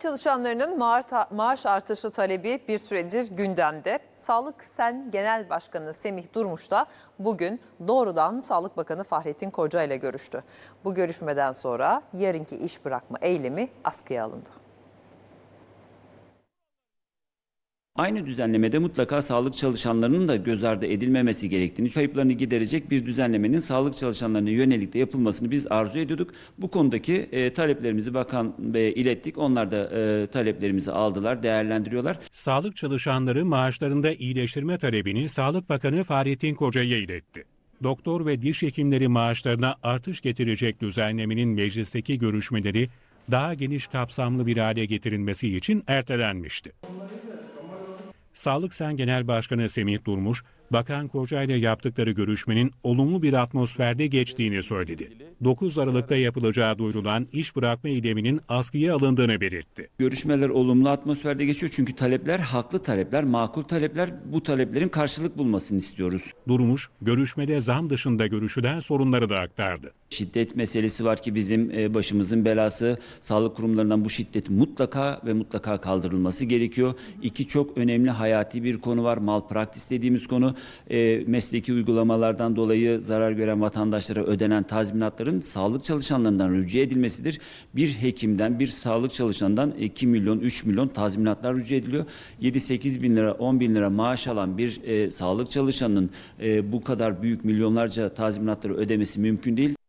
Çalışanlarının maaş artışı talebi bir süredir gündemde. Sağlık Sen Genel Başkanı Semih Durmuş da bugün doğrudan Sağlık Bakanı Fahrettin Koca ile görüştü. Bu görüşmeden sonra yarınki iş bırakma eylemi askıya alındı. Aynı düzenlemede mutlaka sağlık çalışanlarının da göz ardı edilmemesi gerektiğini, kayıplarını giderecek bir düzenlemenin sağlık çalışanlarına yönelik de yapılmasını biz arzu ediyorduk. Bu konudaki e, taleplerimizi Bakan Bey'e ilettik. Onlar da e, taleplerimizi aldılar, değerlendiriyorlar. Sağlık çalışanları maaşlarında iyileştirme talebini Sağlık Bakanı Fahrettin Koca'ya iletti. Doktor ve diş hekimleri maaşlarına artış getirecek düzenlemenin meclisteki görüşmeleri daha geniş kapsamlı bir hale getirilmesi için ertelenmişti. Sağlık Sen Genel Başkanı Semih Durmuş, Bakan Koca ile yaptıkları görüşmenin olumlu bir atmosferde geçtiğini söyledi. 9 Aralık'ta yapılacağı duyurulan iş bırakma eyleminin askıya alındığını belirtti. Görüşmeler olumlu atmosferde geçiyor çünkü talepler haklı talepler, makul talepler. Bu taleplerin karşılık bulmasını istiyoruz. Durmuş, görüşmede zam dışında görüşülen sorunları da aktardı. Şiddet meselesi var ki bizim e, başımızın belası. Sağlık kurumlarından bu şiddetin mutlaka ve mutlaka kaldırılması gerekiyor. İki çok önemli hayati bir konu var. Malpraktis dediğimiz konu. E, Mesleki uygulamalardan dolayı zarar gören vatandaşlara ödenen tazminatların sağlık çalışanlarından rücu edilmesidir. Bir hekimden, bir sağlık çalışanından 2 milyon, 3 milyon tazminatlar rücu ediliyor. 7-8 bin lira, 10 bin lira maaş alan bir e, sağlık çalışanının e, bu kadar büyük milyonlarca tazminatları ödemesi mümkün değil.